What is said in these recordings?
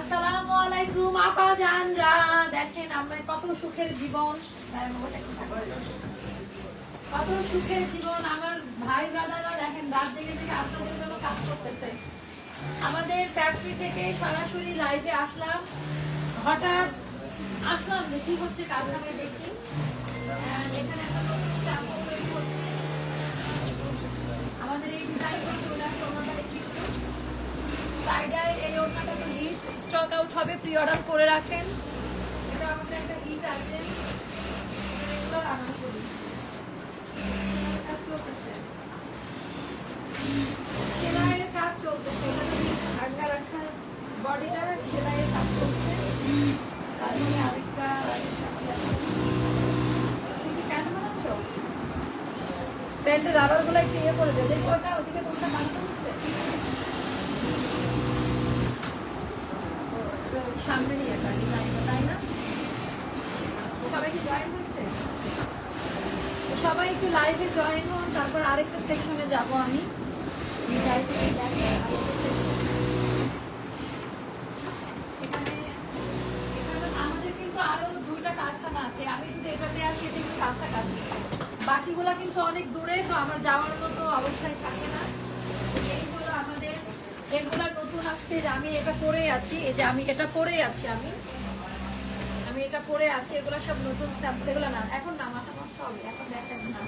আসসালামু আলাইকুম আপা জানরা দেখেন, আমরা কত সুখের জীবন। থাকো। কত সুখের জীবন। আমার ভাই ব্রাদাররা দেখেন, রাত জেগে থেকে আপনাদের জন্য কাজ করতেছে। আমাদের ফ্যাক্টরি থেকে সরাসরি লাইভে আসলাম। হঠাৎ আসলাম কি হচ্ছে কারখানায় দেখি। এখানে একটা নতুন sample তৈরি হচ্ছে। আমাদের এই ডিজাইনটা চলে আসছে ওনাটা দেখি। সাইডার এই ওড়নাটা তো হিট স্টক আউট হবে প্রি অর্ডার করে রাখেন এটা আমাদের একটা হিট আছে রেগুলার আনানো করি কাজ চলতেছে সেলাইয়ের কাজ চলতেছে এখানে আটকা রাখার বডিটা সেলাইয়ের কাজ করছে তারপরে আরেকটা তুমি কি প্যান্ট বানাচ্ছ প্যান্টের রাবারগুলো একটু ইয়ে করে দেবে ওটা ওদিকে কোনটা বানানো হচ্ছে একটা ডিজাইনটা তাই না? সবাই কি জয়েন হয়েছে? সবাই একটু লাইভে জয়েন হন, তারপর আরেকটা সেকশনে যাব আমি। আমাদের কিন্তু আরও দুইটা কারখানা আছে। আমি যদি এটাতে আসি, এটা একটু কাছাকাছি। বাকিগুলা কিন্তু অনেক দূরে, তো আমার যাওয়ার মতো অবস্থায় থাকে না। এইগুলো আমাদের, এগুলা নতুন আসছে যে আমি এটা পরে আছি, এই যে আমি এটা পরে আছি আমি। আমি এটা পরে আছি, এগুলো সব নতুন স্যাম্পল এগুলো না। এখন না, মাথা নষ্ট হবে, এখন দেখেন না।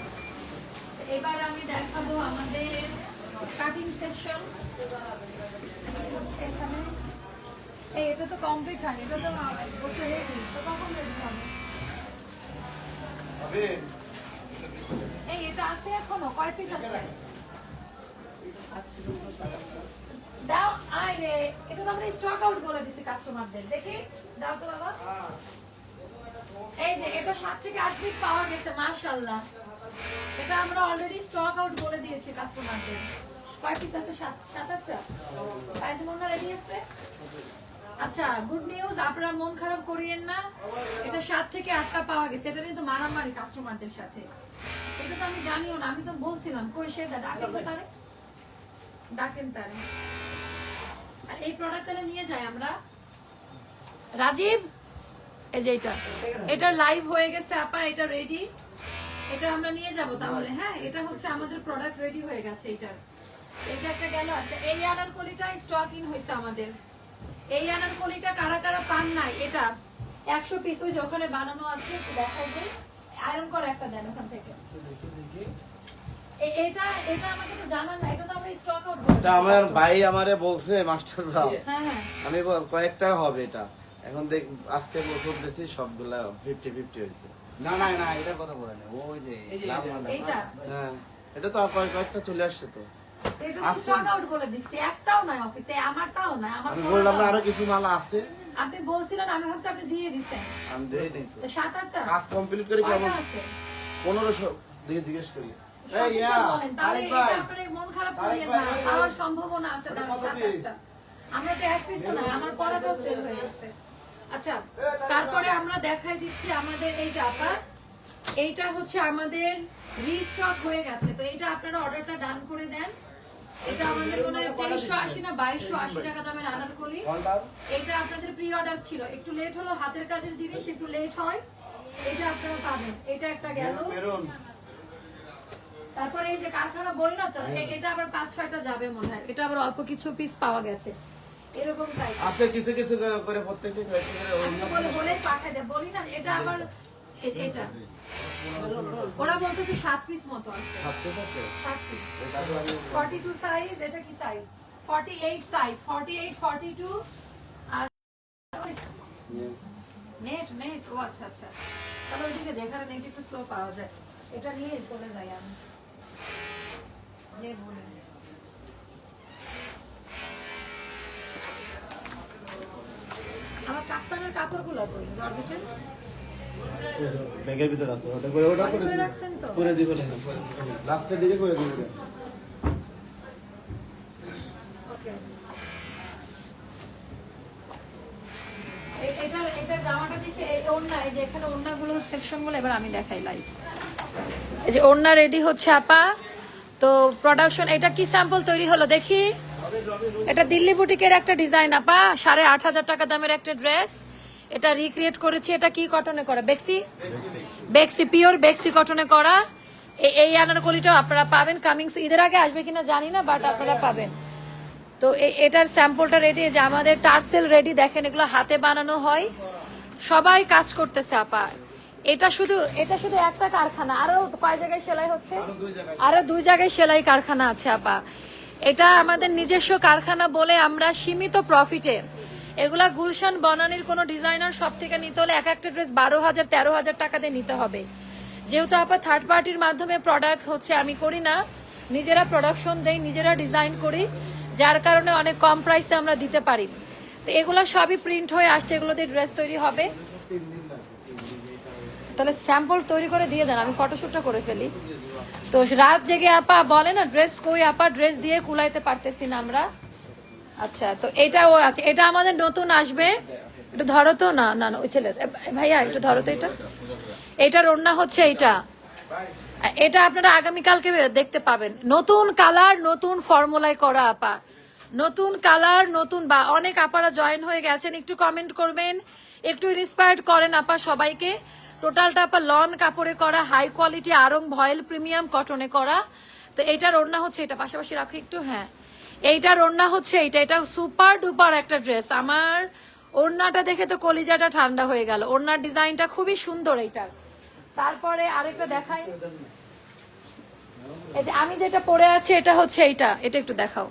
এবার আমি দেখাবো আমাদের কাটিং সেকশন এখানে। এই, এটা তো কমপ্লিট হয়নি, এটা তো বসে রেডি তো কখন হবে। এই, এটা আছে এখনও, কয় পিস আছে? দাও, আয় রে, এটা তো আমরা স্টক আউট বলে দিছি কাস্টমারদের দেখি, দাও তো বাবা। এই যে, এটা সাত থেকে আট পিস পাওয়া গেছে, মাশাআল্লাহ। এটা আমরা অলরেডি স্টক আউট বলে দিয়েছি কাস্টমারদের কয় পিস আছে? সাত সাত আটটা? পায়জামা রেডি আছে? আচ্ছা গুড নিউজ আপনারা মন খারাপ করিয়েন না। এটা সাত থেকে আটটা পাওয়া গেছে। এটা নিয়ে তো মারামারি কাস্টমারদের সাথে। এটা তো আমি জানিও না, আমি তো বলছিলাম, কই সেটা ডাকেন তারে। আর এই প্রোডাক্ট তাহলে নিয়ে যাই আমরা। রাজীব, এই যে এটা। এটা লাইভ হয়ে গেছে, আপা, এটা রেডি এটা আমরা নিয়ে যাব তাহলে হ্যাঁ? এটা হচ্ছে আমাদের প্রোডাক্ট রেডি হয়ে গেছে, এটার। এটা একটা গেল আছে এই আনার কলিটা স্টক ইন হয়েছে আমাদের। এই আনার কলিটা কারা কারা পান নাই এটা একশো পিস ওই ওখানে বানানো আছে দেখাই দিই আয়রন করা একটা দেন ওখান থেকে। দেখি দেখি এ- এটা এটা আমাকে তো জানান না এটা তো আমরা স্টক আউট এটা আমার ভাই আমারে বলছে মাস্টাররা হ্যাঁ হ্যাঁ। আমি কয়েকটা হবে এটা। এখন দেখ আজকে বছর দিছি সবগুলা ফিফটি ফিফটি হয়েছে। না না না এটার কথা বলে না। ওই যে। হ্যাঁ এটা তো কয়েক- কয়েকটা চলে আসছে তো। এটা তো আছে। স্টক আউট বলে দিচ্ছি। একটাও নাই অফিসে আমারটাও নাই আমার আমি বললাম আরও কিছু মাল আছে। আপনি বলছিলেন আমি ভাবছি আপনি দিয়ে দিছেন আমি দেই নাই তো। তো সাত আটটা। কাজ কমপ্লিট করে কেমন কয়টা আছে? জিজ্ঞেস করি। এই ইয়া, তাহলে এটা আপনার মন খারাপ আরিফ না ওই- সম্ভাবনা আছে ওটা তার কত সাত piece? আটটা আমরা তো এক পিস নাই আমার পড়াটাও সেল হয়ে গেছে। আচ্ছা তারপরে আমরা দেখাই দিচ্ছি আমাদের এই টাকা এইটা হচ্ছে আমাদের রিস্টক হয়ে গেছে। তো এইটা আপনারা অর্ডারটা ডান করে দেন। এটা আমাদের কোনো তেইশশো আশি না বাইশশো আশি টাকা দামের আনার এটা আপনাদের প্রি অর্ডার ছিল। একটু লেট হলো হাতের কাজের জিনিস একটু লেট হয়। এটা আপনারা পাবেন। এটা একটা গেল। তারপরে এই যে কারখানা বলি না তো এটা আবার পাঁচ ছয়টা যাবে মনে হয়। এটা আবার অল্প কিছু পিস পাওয়া গেছে। এরকম তাই আছে কিছু কিছু করে প্রত্যেকটা বলে বলে পাঠাই দেয়। বলি না এটা আবার এটা। ওরা বলতেছে সাত পিস মতো আছে। পিস এটা সাইজ কি সাইজ আর নেট নেট ও আচ্ছা আচ্ছা। তাহলে ওইদিকে যেখানে নেট একটু স্লো পাওয়া যায়। এটা নিয়ে চলে যাই আমি। নেট বলে আমার কাপ্তানের কাপড়গুলো কই? জর্জেটের? ব্যাগের ভিতরে আছে ওটা করে ওটা করে করে দিবে। লাস্টের দিকে করে দিবে। ওকে। এটার এটার জামাটা দেখে ওড়না এই যে এখানে ওড়নাগুলো সেকশনগুলো এবার আমি দেখাই লাইভ এই যে ওড়না রেডি হচ্ছে আপা। তো প্রোডাকশন এটা কি স্যাম্পল তৈরি হলো দেখি? এটা দিল্লি বুটিকের একটা ডিজাইন আপা। সাড়ে আট হাজার টাকা দামের একটা ড্রেস এটা রিক্রিয়েট করেছি এটা কি কটনে করা? বেক্সি? বেক্সি পিওর বেক্সি কটনে করা। এই আনারকলিটাও আপনারা পাবেন। কামিং ঈদের আগে আসবে কিনা জানি না বাট আপনারা পাবেন। তো এটার স্যাম্পলটা রেডি যে আমাদের টার্সেল রেডি দেখেন এগুলো হাতে বানানো হয়। সবাই কাজ করতেছে আপা। এটা শুধু এটা শুধু একটা কারখানা আরও কয় জায়গায় সেলাই হচ্ছে? আরও দুই জায়গায়। সেলাই কারখানা আছে আপা। এটা আমাদের নিজস্ব কারখানা বলে আমরা সীমিত প্রফিটে এগুলা গুলশান বনানির কোনো ডিজাইনার সব থেকে নিতে হলে এক একটা ড্রেস বারো হাজার, তেরো হাজার টাকা দিয়ে নিতে হবে। যেহেতু আপা থার্ড পার্টির মাধ্যমে প্রোডাক্ট হচ্ছে, আমি করি না। নিজেরা প্রোডাকশন দেই, নিজেরা ডিজাইন করি, যার কারণে অনেক কম প্রাইসে আমরা দিতে পারি। তো এগুলো সবই প্রিন্ট হয়ে আসছে, এগুলো দিয়ে ড্রেস তৈরি হবে। তাহলে স্যাম্পল তৈরি করে দিয়ে দেন, আমি ফটোশুটটা করে ফেলি। তো রাত জেগে আপা বলে না ড্রেস কই? আপা ড্রেস দিয়ে কুলাইতে পারতেছি না আমরা। আচ্ছা তো এটাও আছে। এটা আমাদের নতুন আসবে। একটু ধরো তো, না না না, ওই ছেলে ভাইয়া, একটু ধরো তো এটা। এটার ওড়না হচ্ছে এইটা। এটা আপনারা আগামীকালকে দেখতে পাবেন। নতুন কালার, নতুন ফর্মুলায় করা আপা। নতুন কালার, নতুন বা, অনেক আপারা জয়েন হয়ে গেছেন। একটু কমেন্ট করবেন। একটু ইন্সপায়ার্ড করেন আপা সবাইকে। টোটালটা আপা লন কাপড়ে করা high quality Aarong voile premium কটনে করা। তো এইটার ওড়না হচ্ছে এটা। পাশাপাশি রাখো একটু হ্যাঁ। এইটার ওড়না হচ্ছে, এইটা, এটা সুপার ডুপার একটা ড্রেস। আমার ওড়নাটা দেখে তো কলিজাটা ঠান্ডা হয়ে গেল। ওড়নার ডিজাইনটা খুবই সুন্দর এইটার। তারপরে আরেকটা দেখাই। এই যে আমি যেটা পরে আছি, এটা হচ্ছে এইটা। এটা একটু দেখাও।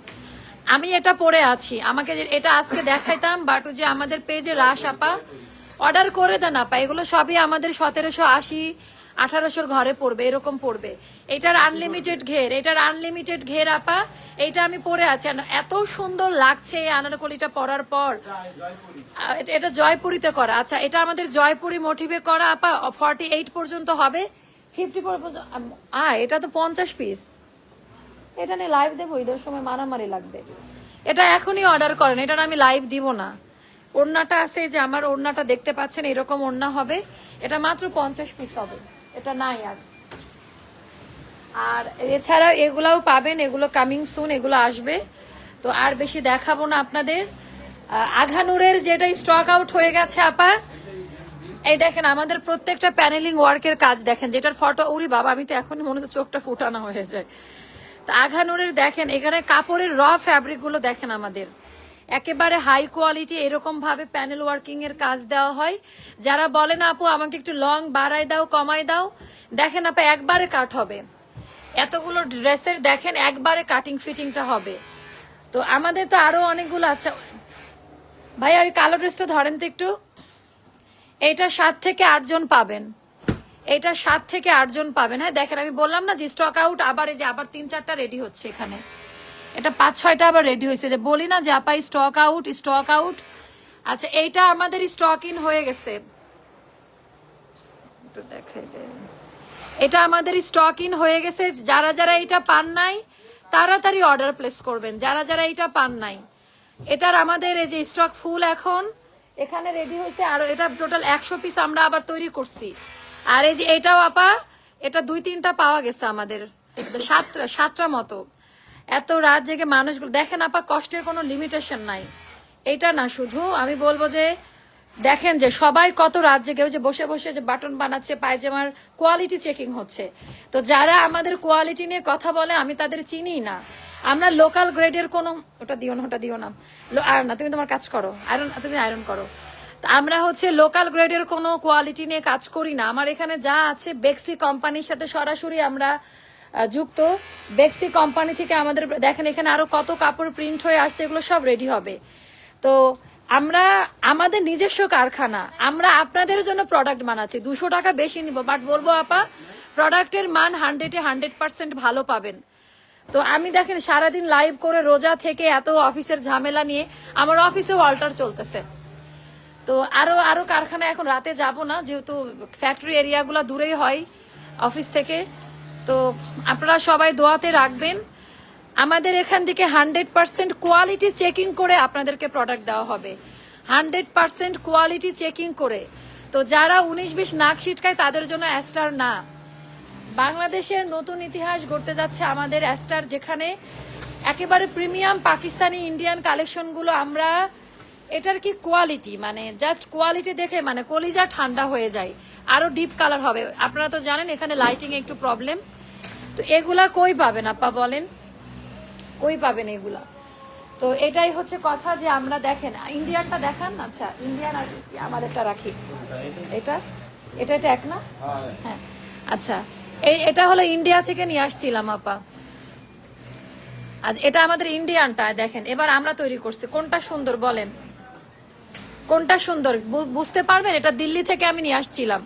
আমি এটা পরে আছি। আমাকে এটা আজকে দেখাইতাম, বাট যে আমাদের পেজে রাস আপা, অর্ডার করে দেন আপা। এগুলো সবই আমাদের সতেরোশো আশি আঠারোশোর ঘরে পড়বে, এরকম পড়বে। এটার আনলিমিটেড ঘের, এটার আনলিমিটেড ঘের আপা, এইটা আমি পরে আছি। এত সুন্দর লাগছে এই আনারকলিটা পরার পর। এটা- এটা জয়পুরিতে করা। আচ্ছা এটা আমাদের জয়পুরি মোটিভে করা আপা ফর্টি এইট পর্যন্ত হবে। ফিফটি পর্যন্ত আ এটা তো পঞ্চাশ পিস এটা নিয়ে লাইভ দেবো, ঈদের সময় মারামারি লাগবে। এটা এখনই অর্ডার করেন এটা আমি লাইভ দিব না। ওড়নাটা আছে যে আমার ওড়নাটা দেখতে পাচ্ছেন, এরকম ওড়না হবে। এটা মাত্র পঞ্চাশ পিস হবে। এটা নাই আর। আর এছাড়া এগুলাও পাবেন, এগুলো কামিং সুন এগুলো আসবে। তো আর বেশি দেখাবো না আপনাদের। আঘানুরের যেটা স্টক আউট হয়ে গেছে, আপা। এই দেখেন, আমাদের প্রত্যেকটা প্যানেলিং ওয়ার্কের কাজ দেখেন, যেটার ফটো উড়ি বাবা, আমি তো এখন মনে হচ্ছে চোখটা ফুটানো হয়ে যায়। তো আঘানুরের দেখেন, এখানে কাপড়ের র ফ্যাব্রিকগুলো দেখেন আমাদের। একেবারে হাই কোয়ালিটি এরকম ভাবে প্যানেল ওয়ার্কিং এর কাজ দেওয়া হয়। যারা বলেন, আপু, আমাকে একটু লং বাড়াই দাও কমাই দাও। দেখেন, আপা, একবারে কাট হবে। এতগুলো ড্রেসের দেখেন, একবারে কাটিং ফিটিংটা হবে। তো আমাদের তো আরও অনেকগুলো আছে। ভাইয়া ওই কালো ড্রেসটা ধরেন তো একটু। এইটা সাত থেকে আটজন পাবেন। এটা সাত থেকে আটজন পাবেন। হ্যাঁ দেখেন, আমি বললাম না যে স্টক আউট আবার এই যে আবার তিন, চারটা রেডি হচ্ছে এখানে। এটা পাঁচ, ছয়টা আবার রেডি হয়েছে। যে বলি না যে আপা স্টক আউট স্টক আউট আচ্ছা এইটা আমাদের স্টক ইন হয়ে গেছে। এটা আমাদের স্টক ইন হয়ে গেছে। যারা যারা এটা পান নাই, তাড়াতাড়ি অর্ডার প্লেস করবেন। যারা যারা এটা পান নাই, এটার আমাদের এই যে স্টক ফুল এখন, এখানে রেডি হয়েছে আর, এটা টোটাল একশো পিস আমরা আবার তৈরি করছি। আর এই যে এটাও আপা, এটা দুই, তিনটা পাওয়া গেছে আমাদের। সাতটা সাতটা মতো। এত রাত জেগে মানুষগুলো দেখেন আপা, কষ্টের কোনো লিমিটেশন নাই। এটা না শুধু, আমি বলব যে, দেখেন যে সবাই কত রাত জেগে যে বসে বসে যে বাটন বানাচ্ছে, পায়জামার কোয়ালিটি চেকিং হচ্ছে। তো যারা আমাদের কোয়ালিটি নিয়ে কথা বলে, আমি তাদের চিনি না। আমরা লোকাল গ্রেডের কোনো ওটা দিও না, ওটা দিও না। আর না, তুমি তোমার কাজ করো। আয়রন তুমি আয়রন করো। আমরা হচ্ছে লোকাল গ্রেডের কোনো কোয়ালিটি নিয়ে কাজ করি না। আমার এখানে যা আছে বেক্সি কোম্পানির সাথে সরাসরি আমরা যুক্ত বেক্সি কোম্পানি থেকে আমাদের দেখেন, এখানে আরও কত কাপড় প্রিন্ট হয়ে আসছে, এগুলো সব রেডি হবে। তো আমরা, আমাদের নিজস্ব কারখানা, আমরা আপনাদের জন্য প্রোডাক্ট বানাচ্ছি। দুশো টাকা বেশি নিব বাট বলব, আপা প্রোডাক্টের মান হান্ড্রেডে হান্ড্রেড পার্সেন্ট ভালো পাবেন। তো আমি দেখেন, সারাদিন লাইভ করে রোজা থেকে এত অফিসের ঝামেলা নিয়ে আমার অফিসেও অল্টার চলতেছে। তো আরও আরও কারখানা এখন রাতে যাব না, যেহেতু ফ্যাক্টরি এরিয়াগুলো দূরেই হয় অফিস থেকে। তো আপনারা সবাই দোয়াতে রাখবেন। আমাদের এখান থেকে হান্ড্রেড পার্সেন্ট কোয়ালিটি চেকিং করে আপনাদেরকে প্রোডাক্ট দেওয়া হবে। হান্ড্রেড পার্সেন্ট কোয়ালিটি চেকিং করে। তো যারা উনিশ বিশ নাক ছিটকায়, তাদের জন্য অ্যাস্টার না। বাংলাদেশের নতুন ইতিহাস গড়তে যাচ্ছে আমাদের অ্যাস্টার যেখানে একেবারে প্রিমিয়াম পাকিস্তানি ইন্ডিয়ান কালেকশনগুলো আমরা, এটার কি কোয়ালিটি মানে জাস্ট কোয়ালিটি দেখে মানে কলিজা ঠান্ডা হয়ে যায়। আরও ডিপ কালার হবে। আপনারা তো জানেন, এখানে লাইটিং একটু প্রবলেম তো এগুলা কই পাবেন, আপা বলেন? কই পাবেন এগুলা? তো এটাই হচ্ছে কথা যে আমরা দেখেন, ইন্ডিয়ানটা দেখান আচ্ছা ইন্ডিয়ান আর আমার এটা রাখি। এটা? এটা এটা এক না? হ্যাঁ। আচ্ছা এই এটা হলো ইন্ডিয়া থেকে নিয়ে আসছিলাম, আপা। আজ এটা আমাদের ইন্ডিয়ানটা, দেখেন, এবার আমরা তৈরি করছি। কোনটা সুন্দর বলেন? কোনটা সুন্দর? বুঝতে পারবেন? এটা দিল্লি থেকে আমি নিয়ে আসছিলাম।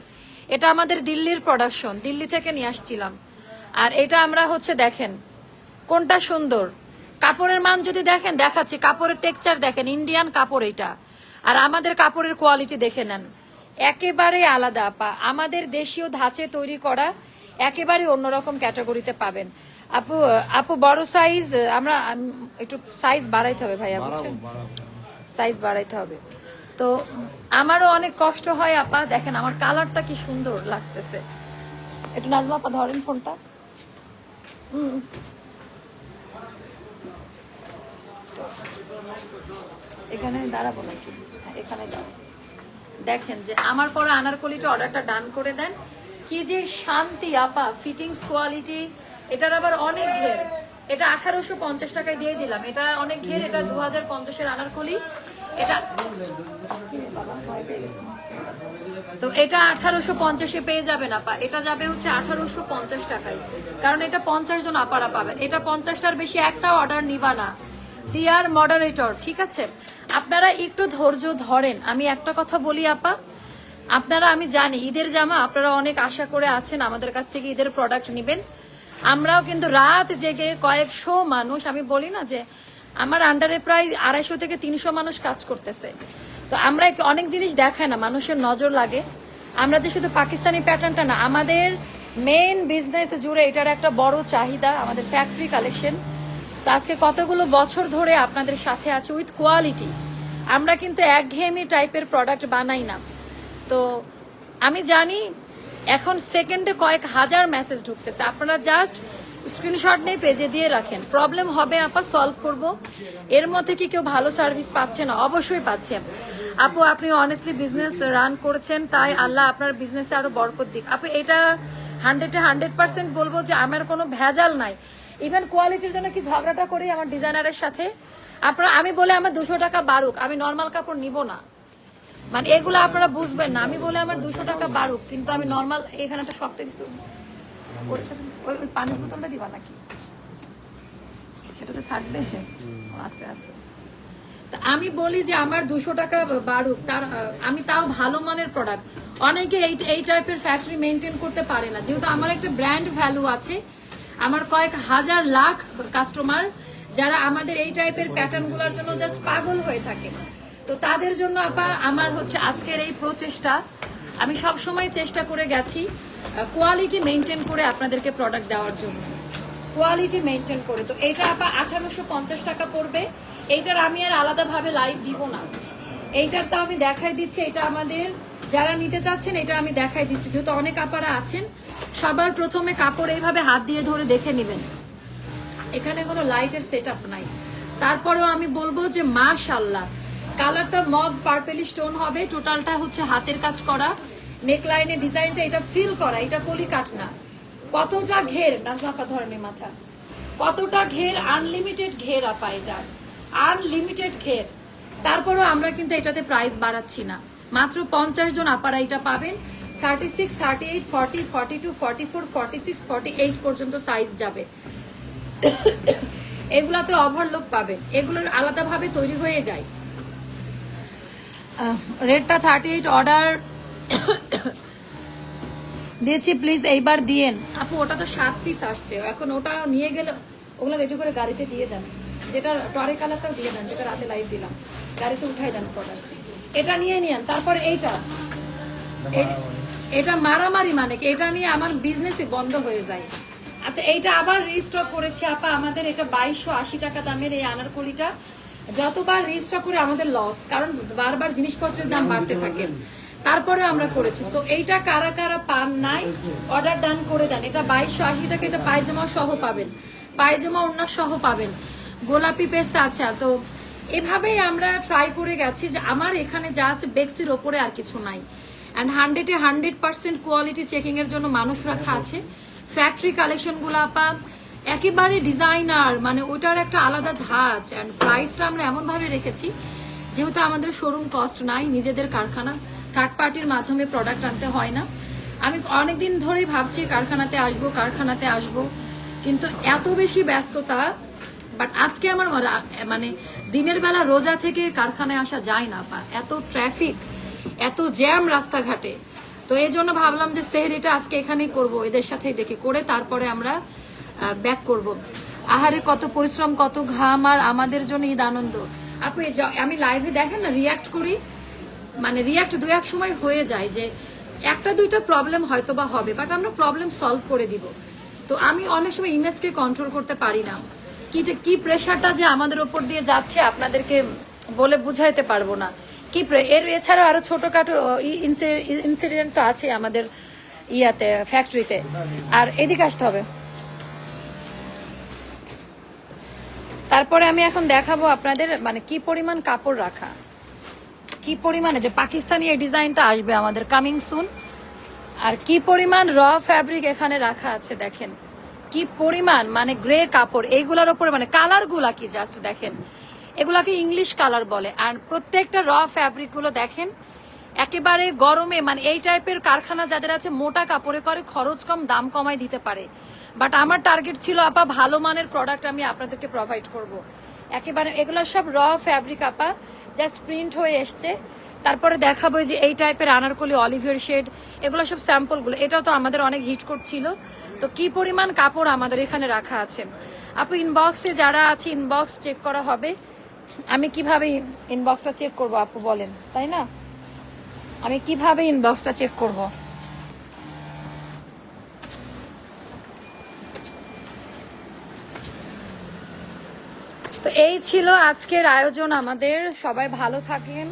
এটা আমাদের দিল্লির প্রোডাকশন দিল্লি থেকে নিয়ে আসছিলাম। আর এটা আমরা হচ্ছে দেখেন কোনটা সুন্দর। কাপড়ের মান যদি দেখেন দেখাচ্ছি কাপড়ের টেক্সচার দেখেন ইন্ডিয়ান কাপড় এটা। আর আমাদের কাপড়ের কোয়ালিটি দেখে নেন। একেবারে আলাদা আপা। আমাদের দেশীয় ধাঁচে তৈরি করা একেবারে অন্যরকম ক্যাটাগরিতে পাবেন। আপু আপু বড় সাইজ আমরা একটু সাইজ বাড়াইতে হবে ভাইয়া বুঝছেন? সাইজ বাড়াইতে হবে। তো আমারও অনেক কষ্ট হয় আপা। দেখেন আমার কালারটা কি সুন্দর লাগতেছে। একটু নাজমা আপা ধরেন ফোনটা। এখানে দাঁড়াবো নাকি? হ্যাঁ, এখানে দাঁড়াবো দেখেন যে আমার পরে আনারকলিটা অর্ডারটা ডান করে দেন। কি যে শান্তি আপা ফিটিংস কোয়ালিটি এটার আবার অনেক ঘের। এটা আঠারোশো পঞ্চাশ টাকায় দিয়ে দিলাম। এটা অনেক ঘের এটা দু হাজার পঞ্চাশের আনারকলি এটা তো এটা আঠারোশো পঞ্চাশে পেয়ে যাবেন আপা এটা যাবে হচ্ছে আঠারোশো পঞ্চাশ টাকায়। কারণ এটা পঞ্চাশ জন আপারা পাবেন। এটা পঞ্চাশটার বেশি একটা অর্ডার নিবা না। ডিয়ার মডারেটর ঠিক আছে? আপনারা একটু ধৈর্য ধরেন। আমি একটা কথা বলি, আপা। আপনারা, আমি জানি, ঈদের জামা আপনারা অনেক আশা করে আছেন, আমাদের কাছ থেকে ঈদের প্রোডাক্ট নেবেন। আমরাও কিন্তু রাত জেগে কয়েকশো মানুষ, আমি বলি না যে, আমার আন্ডারে প্রায় আড়াইশো থেকে তিনশো মানুষ কাজ করতেছে। তো আমরা অনেক জিনিস দেখায় না, মানুষের নজর লাগে। আমরা যে শুধু পাকিস্তানি প্যাটার্নটা না, আমাদের মেন বিজনেস জুড়ে এটার একটা বড় চাহিদা, আমাদের ফ্যাক্টরি কালেকশন তো আজকে কতগুলো বছর ধরে আপনাদের সাথে আছে উইথ কোয়ালিটি আমরা কিন্তু একঘেয়েমি টাইপের প্রোডাক্ট বানাই না। তো আমি জানি এখন সেকেন্ডে কয়েক হাজার মেসেজ ঢুকতেছে। আপনারা জাস্ট স্ক্রিনশট নিয়ে পেজে দিয়ে রাখেন। প্রবলেম হবে, আপা সলভ করব। এর মধ্যে কি কেউ ভালো সার্ভিস পাচ্ছে না? অবশ্যই পাচ্ছে আপু আপনি অনেস্টলি বিজনেস রান করছেন তাই আল্লাহ আপনার বিজনেসে আরও বরকত দিক। আপু এটা হান্ড্রেডে হান্ড্রেড পার্সেন্ট বলব যে আমার কোনো ভেজাল নাই। ইভেন কোয়ালিটির জন্য কি ঝগড়াটা করি আমার ডিজাইনারের সাথে? আপনারা আমি বলে আমার দুশো টাকা বাড়ুক আমি নর্মাল কাপড় নিব না। মানে এগুলো আপনারা বুঝবেন না আমি বলে আমার দুশো টাকা বাড়ুক কিন্তু আমি নর্মাল এখানে একটা শক্ত কিছু ওই ওই পানির বোতলটা দিবা নাকি? সেটাতে থাকবে? আছে আছে। তা আমি বলি যে আমার দুশো টাকা বাড়ুক, তার, আমি তাও ভালো মানের প্রোডাক্ট অনেকে এই এই টাইপের ফ্যাক্টরি মেনটেন করতে পারে না। যেহেতু আমার একটা ব্র্যান্ড ভ্যালু আছে, আমার কয়েক হাজার লাখ কাস্টমার যারা আমাদের এই টাইপের প্যাটার্নগুলোর জন্য জাস্ট পাগল হয়ে থাকে। তো তাদের জন্য আপা, আমার হচ্ছে আজকের এই প্রচেষ্টা। আমি সব সময় চেষ্টা করে গেছি কোয়ালিটি মেনটেন করে আপনাদেরকে প্রোডাক্ট দেওয়ার জন্য। কোয়ালিটি মেনটেন করে। তো এটা আপা আঠারোশো পঞ্চাশ টাকা পড়বে। এইটার আমি আর আলাদাভাবে লাইভ দিব না। এইটার তো আমি দেখাই দিচ্ছি, এটা আমাদের যারা নিতে চাচ্ছেন, এটা আমি দেখাই দিচ্ছি। যেহেতু অনেক আপারা আছেন, সবার প্রথমে কাপড় এইভাবে হাত দিয়ে ধরে দেখে নেবেন। এখানে কোনো লাইটের সেট আপ নাই। তারপরেও আমি বলব যে মাশাল্লাহ কালারটা মগ পার্পেলি স্টোন হবে। টোটালটা হচ্ছে হাতের কাজ করা। নেক লাইনের ডিজাইনটা এটা ফিল করা, এটা কলি কাট না। কতটা ঘের নাজমাপা ধরনের মাথা কতটা ঘের আনলিমিটেড ঘের আপা এটা। আনলিমিটেড ঘের তারপরেও আমরা কিন্তু এটাতে প্রাইস বাড়াচ্ছি না। মাত্র পঞ্চাশ জন আপারা এটা পাবেন। Thirty six thirty eight forty forty two forty four forty six forty eight পর্যন্ত সাইজ যাবে। এগুলাতে ওভারলোক পাবেন এগুলোর আলাদাভাবে তৈরি হয়ে যায়। রেটটা থার্টি এইট অর্ডার দিয়েছি প্লিজ এইবার দিয়েন। আপু, ওটা তো সাত পিস আসছে। এখন ওটা নিয়ে গেলে ওগুলো রেডি করে গাড়িতে দিয়ে দেন। যেটা টরে কালারটাও দিয়ে দেন যেটা রাতে লাইভ দিলাম গাড়িতে উঠাই দেন প্রোডাক্ট এটা নিয়ে নিয়েন তারপর এইটা এটা মারামারি মানে এটা নিয়ে আমার বিজনেসই বন্ধ হয়ে যায় আচ্ছা এইটা আবার রিস্টক করেছি আপা আমাদের এটা বাইশশো আশি টাকা দামের এই আনারকলিটা যতবার রিস্টক করে আমাদের লস কারণ বারবার জিনিসপত্রের দাম বাড়তে থাকে তারপরে আমরা করেছি তো এইটা কারা কারা পান নাই অর্ডার ডান করে দেন এটা বাইশশো আশি টাকা এটা পায়জামা সহ পাবেন পায়জামা ওড়না সহ পাবেন গোলাপি পেস্ট আছে, তো এভাবেই আমরা ট্রাই করে গেছি যে আমার এখানে যা আছে বেক্সির ওপরে আর কিছু নাই। অ্যান্ড হান্ড্রেডে হান্ড্রেড পার্সেন্ট কোয়ালিটি চেকিং এর জন্য মানুষ রাখা আছে। ফ্যাক্টরি কালেকশনগুলো আপা একেবারে ডিজাইনার মানে ওটার একটা আলাদা ধাঁচ। অ্যান্ড প্রাইসটা আমরা এমন ভাবে রেখেছি, যেহেতু আমাদের শোরুম কস্ট নাই, নিজেদের কারখানা। থার্ড পার্টির মাধ্যমে প্রোডাক্ট আনতে হয় না। আমি অনেকদিন ধরেই ভাবছি কারখানাতে আসব কারখানাতে আসব। কিন্তু এত বেশি ব্যস্ততা বাট আজকে আমার মানে দিনের বেলা রোজা থেকে কারখানায় আসা যায় না, বা এত ট্রাফিক এত জ্যাম রাস্তাঘাটে। তো এই জন্য ভাবলাম যে সেহরিটা আজকে এখানেই করব, এদের সাথেই দেখে করে তারপরে আমরা ব্যাক করব। আহারে কত পরিশ্রম, কত ঘাম, আর আমাদের জন্য ঈদ আনন্দ। আপু আমি লাইভে দেখেন না রিয়াক্ট করি মানে রিয়াক্ট দু এক সময় হয়ে যায় যে একটা দুইটা প্রবলেম হয়তো বা হবে বাট আমরা প্রবলেম সলভ করে দিব। তো আমি অনেক সময় ইমেজকে কন্ট্রোল করতে পারি না। কি যে- কি প্রেশারটা যে আমাদের উপর দিয়ে যাচ্ছে, আপনাদেরকে বলে বুঝাইতে পারব না। কি এর এছাড়া আরও ছোটখাটো ইনসিডেন্ট তো আছে আমাদের ইয়াতে ফ্যাক্টরিতে আর এদিকে আসতে হবে। তারপরে আমি এখন দেখাবো আপনাদের মানে কি পরিমাণ কাপড় রাখা। কি পরিমাণে, যে পাকিস্তানি এই ডিজাইনটা আসবে আমাদের কামিং সুন আর কি পরিমাণ র ফ্যাব্রিক এখানে রাখা আছে, দেখেন। কি পরিমাণ মানে গ্রে কাপড় এইগুলোর উপরে মানে কালারগুলা কি জাস্ট দেখেন? এগুলাকে ইংলিশ কালার বলে। আর প্রত্যেকটা র ফ্যাব্রিকগুলো দেখেন, একেবারে গরমে মানে এই টাইপের কারখানা যাদের আছে, মোটা কাপড়ে করে খরচ কম, দাম কমায় দিতে পারে। বাট আমার টার্গেট ছিল, আপা, ভালো মানের প্রোডাক্ট আমি আপনাদেরকে প্রোভাইড করব। একেবারে এগুলো সব র ফ্যাব্রিক আপা জাস্ট প্রিন্ট হয়ে এসছে। তারপরে দেখাবো যে এই টাইপের আনারকলি অলিভিয়ার শেড এগুলো সব স্যাম্পলগুলো এটাও তো আমাদের অনেক হিট করছিল। তো কি পরিমাণ কাপড় আমাদের এখানে রাখা আছে? আপু ইনবক্সে যারা আছে ইনবক্স চেক করা হবে। আমি কীভাবে ইনবক্সটা চেক করব আপু বলেন, তাই না? আমি কীভাবে ইনবক্সটা চেক করব? তো এই ছিল আজকের আয়োজন আমাদের। সবাই ভালো থাকেন।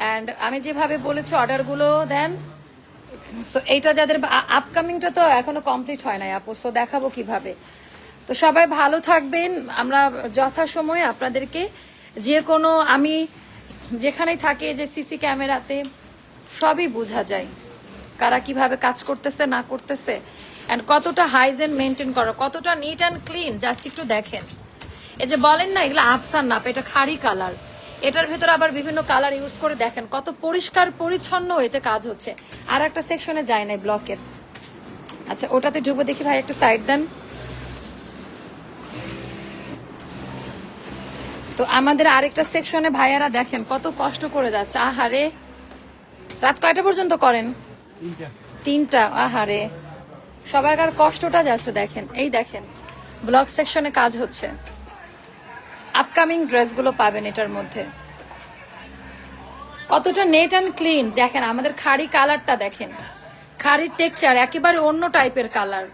অ্যান্ড আমি যেভাবে বলেছি অর্ডারগুলো দেন। সো এইটা যাদের আপকামিংটা তো এখনও কমপ্লিট হয় নাই আপু সো দেখাবো কীভাবে। তো সবাই ভালো থাকবেন, আমরা যথাসময়ে আপনাদেরকে যে কোনো, আমি যেখানেই থাকে, যে সিসি ক্যামেরাতে, সবই বোঝা যায় কারা কীভাবে কাজ করতেছে, না করতেছে অ্যান্ড কতটা হাইজেন মেনটেন করা, কতটা নিট অ্যান্ড ক্লিন জাস্ট একটু দেখেন। এই যে বলেন না, এগুলো আফসান নাপ এটা খাড়ি কালার এটার ভেতর আবার বিভিন্ন কালার ইউজ করে দেখেন কত পরিষ্কার পরিচ্ছন্ন এতে কাজ হচ্ছে। আর একটা সেকশনে যায় নাই ব্লকের আচ্ছা ওটাতে ঢুকবো দেখি ভাই একটু সাইড দেন। তো আমাদের আরেকটা সেকশনে ভাইয়ারা দেখেন কত কষ্ট করে যাচ্ছে। আহারে রাত কয়টা পর্যন্ত করেন? তিনটা। আহারে। সবাইকার কষ্টটা জাস্ট দেখেন। এই দেখেন ব্লক সেকশনে কাজ হচ্ছে। আপকামিং ড্রেসগুলো পাবেন এটার মধ্যে। কতটা নেট অ্যান্ড ক্লিন দেখেন আমাদের খাড়ি কালারটা দেখেন। খাড়ির টেক্সচার একেবারে অন্য টাইপের কালার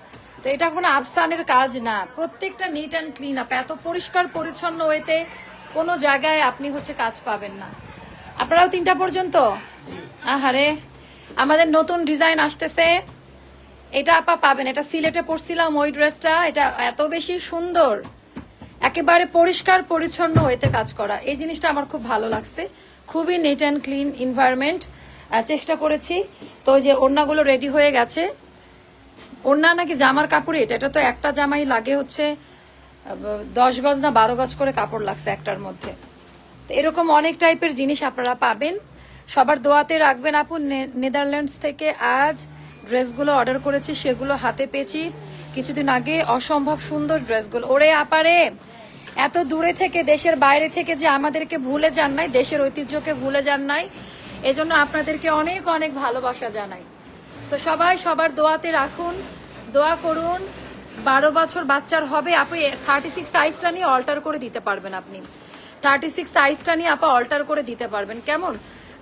তো এটা কোনো আফসানের কাজ না। প্রত্যেকটা নিট অ্যান্ড ক্লিন আপ এত পরিষ্কার পরিচ্ছন্ন ওয়েতে কোনো জায়গায় আপনি হচ্ছে কাজ পাবেন না। আপনারাও তিনটা পর্যন্ত? আহারে, আমাদের নতুন ডিজাইন আসতেছে। এটা আপা পাবেন, এটা সিলেটে পড়ছিলাম ওই ড্রেসটা এটা এত বেশি সুন্দর। একেবারে পরিষ্কার, পরিচ্ছন্ন হইতে কাজ করা। এই জিনিসটা আমার খুব ভালো লাগছে। খুবই নিট অ্যান্ড ক্লিন এনভায়রনমেন্ট চেষ্টা করেছি। তো যে ওড়নাগুলো রেডি হয়ে গেছে। ওড়না নাকি জামার কাপড়, এটা এটা তো একটা জামাই লাগে হচ্ছে দশ গজ না বারো গজ করে কাপড় লাগছে একটার মধ্যে। তো এরকম অনেক টাইপের জিনিস আপনারা পাবেন। সবার দোয়াতে রাখবেন আপু নেদারল্যান্ডস থেকে আজ ড্রেসগুলো অর্ডার করেছি, সেগুলো হাতে পেয়েছি। কিছুদিন আগে অসম্ভব সুন্দর ড্রেসগুলো। ওরে আপারে! এত দূরে থেকে, দেশের বাইরে থেকে যে আমাদেরকে ভুলে যান নাই, দেশের ঐতিহ্যকে ভুলে যান নাই, এজন্য আপনাদেরকে অনেক অনেক ভালোবাসা জানাই। তো সবাই সবার দোয়াতে রাখুন, দোয়া করুন, বারো বছর বাচ্চার হবে, আপনি থার্টি সিক্স সাইজটা নিয়ে অল্টার করে দিতে পারবেন আপনি। থার্টি সিক্স সাইজটা নিয়ে আপা অল্টার করে দিতে পারবেন, কেমন?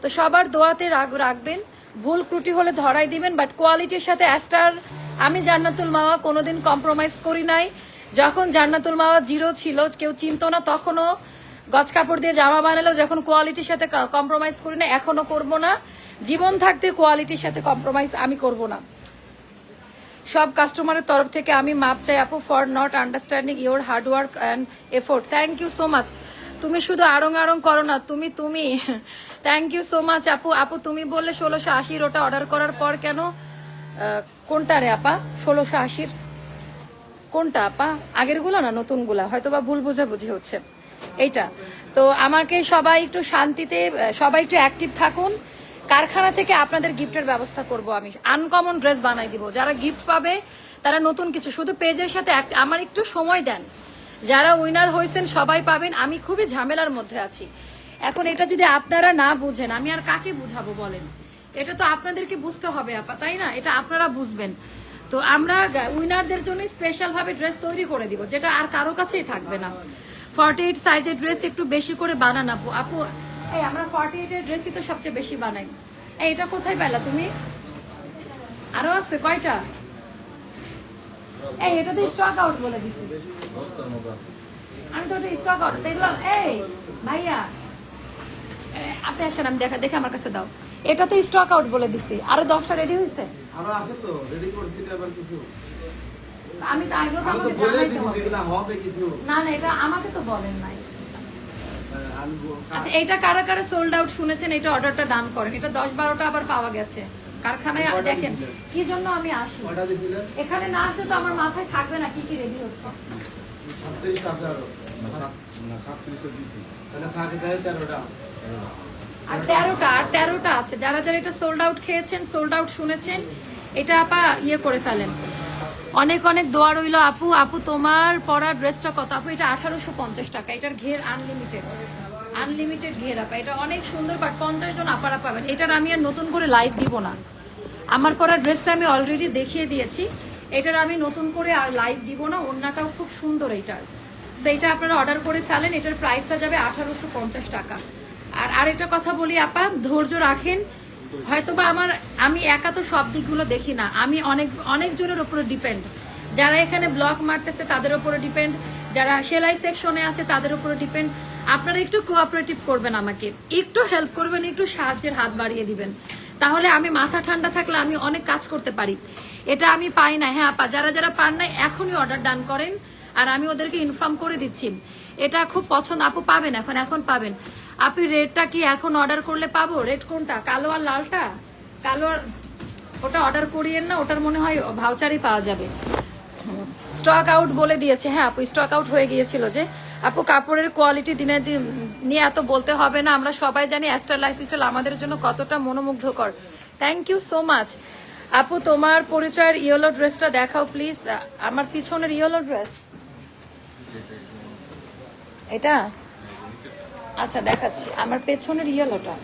তো সবার দোয়াতে রাখবেন, ভুল ত্রুটি হলে ধরাই দিবেন বাট কোয়ালিটির সাথে অ্যাস্টার আমি জান্নাতুল মাওয়া কোনোদিন কম্প্রোমাইজ করি নাই। যখন জান্নাতুল মাওয়া জিরো ছিল, কেউ চিনতো না, তখনও গজ কাপড় দিয়ে জামা বানালেও যখন কোয়ালিটির সাথে কম্প্রোমাইজ করি না এখনও করব না। জীবন থাকতে কোয়ালিটির সাথে কম্প্রোমাইজ আমি করব না। সব কাস্টমারের তরফ থেকে আমি মাপ চাই আপু for not understanding your hard work and effort thank you so much তুমি শুধু আড়ং আড়ং করো না, তুমি তুমি। থ্যাংক ইউ সো মাচ আপু। আপু, তুমি বললে ষোলোশো আশির ওটা অর্ডার করার পর কেন? কোনটা রে আপা? ষোলোশো আশির। কোনটা আপা? আগেরগুলো না নতুনগুলা হয়তো বা ভুল বোঝাবুঝি হচ্ছে। এইটা। তো আমাকে সবাই একটু শান্তিতে সবাই একটু অ্যাক্টিভ থাকুন। কারখানা থেকে আপনাদের গিফটের ব্যবস্থা করব আমি। আনকমন ড্রেস বানাই দিব। যারা গিফট পাবে, তারা নতুন কিছু। শুধু পেজের সাথে আমার একটু সময় দেন। যারা উইনার হয়েছেন সবাই পাবেন। আমি খুবই ঝামেলার মধ্যে আছি। এখন এটা যদি আপনারা না বুঝেন, আমি আর কাকে বুঝাবো বলেন? এটা তো আপনাদেরকে বুঝতে হবে, আপা, তাই না? এটা আপনারা বুঝবেন। তো আমরা উইনারদের জন্য স্পেশাল ভাবে ড্রেস তৈরি করে দিব, যেটা আর কারও কাছেই থাকবে না। ফর্টি এইট সাইজের ড্রেস একটু বেশি করে বানান, আপু। আপু, এই আমরা ফর্টি এইট এর ড্রেসই তো সবচেয়ে বেশি বানাই। এই, এটা কোথায় পেলা তুমি? আরও আছে, কয়টা? এই, এটা তো স্টক আউট বলে দিছি। আমি তো ওটা স্টক আউট দেখলাম এই, ভাইয়া। আপনি আসেন, আমি দেখা, দেখে আমার কাছে দাও। এটা তো স্টক আউট বলে দিছি। আরও দশটা রেডি হয়েছে? আরও আছে তো রেডি করছি তো এবার কিছু। আমি তো আগেও তো আমাকে বলে জানাইতে দিছি হবে। হবে কিছু। না না এটা আমাকে তো বলেন নাই। আচ্ছা এইটা কারা কারা সোল্ড আউট শুনেছেন? এটা অর্ডারটা ডান করেন। এটা দশ বারোটা আবার পাওয়া গেছে। কারখানায় দেখেন কি জন্য আমি আসি? এখানে না আসলে তো আমার মাথায় থাকবে না কি কি রেডি হচ্ছে। সাতত্রিশ আছে আরও তাহলে থাকে দেয় তেরোটা। আর তেরোটা আর তেরোটা আছে। যারা যারা এটা সোল্ড আউট খেয়েছেন সোল্ড আউট শুনেছেন, এটা আপা ইয়ে করে ফেলেন। অনেক অনেক দোয়া রইল। আপু আপু, তোমার পরা ড্রেসটা কত? আপু, এটা আঠারোশো পঞ্চাশ টাকা। এটার ঘের আনলিমিটেড আনলিমিটেড ঘের আপা। এটা অনেক সুন্দর বাট পঞ্চাশ জন আপারা পাবেন এটার আমি আর নতুন করে লাইভ দিব না। আমার পরা ড্রেসটা আমি অলরেডি দেখিয়ে দিয়েছি। এটার আমি নতুন করে আর লাইভ দিব না। ওড়নাটাও খুব সুন্দর এইটার। সেইটা আপনারা অর্ডার করে ফেলেন। এটার প্রাইসটা যাবে আঠারোশো পঞ্চাশ টাকা। আর আরেকটা কথা বলি, আপা, ধৈর্য রাখেন। হয়তোবা আমার, আমি একা তো সব দিকগুলো দেখি না। আমি অনেক অনেকজনের উপরে ডিপেন্ড যারা এখানে ব্লক মারতেছে, তাদের উপরে ডিপেন্ড যারা সেলাই সেকশনে আছে, তাদের উপরে ডিপেন্ড আপনারা একটু কোঅপারেটিভ করবেন আমাকে। একটু হেল্প করবেন, একটু সাহায্যের হাত বাড়িয়ে দিবেন। তাহলে আমি মাথা ঠান্ডা থাকলে আমি অনেক কাজ করতে পারি। এটা আমি পাই না। হ্যাঁ আপা, যারা যারা পান না এখনই অর্ডার ডান করেন। আর আমি ওদেরকে ইনফর্ম করে দিচ্ছি। এটা খুব পছন্দ। আপু পাবেন এখন এখন পাবেন। আপনি রেডটা কি এখন অর্ডার করলে পাবো? রেড কোনটা? কালো আর লালটা? কালো আর ওটা অর্ডার করিয়েন না, ওটার মনে হয় ভাউচারই পাওয়া যাবে। স্টক আউট বলে দিয়েছে। হ্যাঁ আপু স্টক আউট হয়ে গিয়েছিল যে। আপু, কাপড়ের কোয়ালিটি দিনে দিন নিয়ে এত বলতে হবে না। আমরা সবাই জানি অ্যাস্টার লাইফ স্টাইল আমাদের জন্য কতটা মনোমুগ্ধকর। থ্যাংক ইউ সো মাচ আপু, তোমার পরিচয়ের ইয়েলো ড্রেসটা দেখাও প্লিজ আমার পিছনের ইয়েলো ড্রেস এটা? আচ্ছা দেখাচ্ছি। আমার পেছনের ইয়েলোটা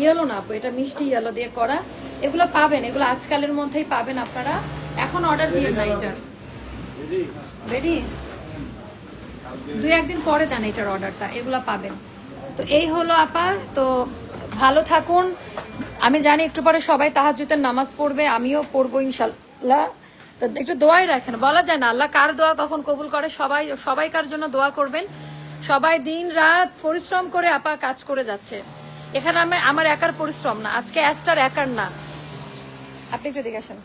ইয়েলো না আপু, এটা মিষ্টি ইয়েলো দিয়ে করা। এগুলো পাবেন, এগুলো আজকালের মধ্যেই পাবেন আপনারা। এখন অর্ডার দিয়ে না এটার রেডি দুই একদিন পরে দেন এটার অর্ডারটা এগুলো পাবেন। তো এই হলো আপা, তো ভালো থাকুন। আমি জানি একটু পরে সবাই তাহাজুতের নামাজ পড়বে, আমিও পড়ব ইনশাল্লাহ তো একটু দোয়াই রাখেন। বলা যায় না, আল্লাহ কার দোয়া কখন কবুল করে? সবাই সবাইকার জন্য দোয়া করবেন? সবাই দিন রাত পরিশ্রম করে আপা কাজ করে যাচ্ছে। এখানে আমি আমার একার পরিশ্রম না। আজকে অ্যাস্টার একার না। আপনি একটু দেখে আসেন।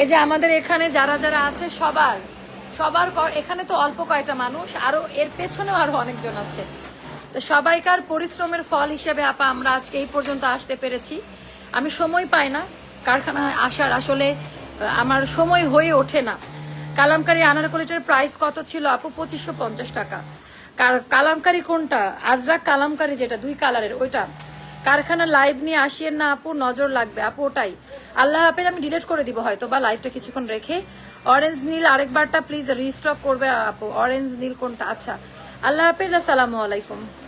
এই যে আমাদের এখানে যারা যারা আছে, সবার সবার এখানে তো অল্প কয়টা মানুষ, আরও এর পেছনেও আরও অনেকজন আছে। তো সবাইকার পরিশ্রমের ফল হিসেবে আপা, আমরা আজকে এই পর্যন্ত আসতে পেরেছি। আমি সময় পাই না কারখানায় আসার। আসলে আমার সময় হয়ে ওঠে না। কালামকারি আনারকলিটার প্রাইস কত ছিল? আপু, পঁচিশশো পঞ্চাশ টাকা। কালামকারি কোনটা? আজরা কালামকারি যেটা, দুই কালারের, ওইটা। কারখানা লাইভ নিয়ে আসিয়েন না, আপু, নজর লাগবে। আপু, ওটাই। আল্লাহ হাফেজ, আমি ডিলেট করে দিব হয়তো বা লাইভটা কিছুক্ষণ রেখে। অরেঞ্জ নীল আরেকবারটা, প্লিজ রিস্টক করবে আপু। অরেঞ্জ নীল কোনটা? আচ্ছা। আল্লাহ হাফেজ, আসসালামু আলাইকুম।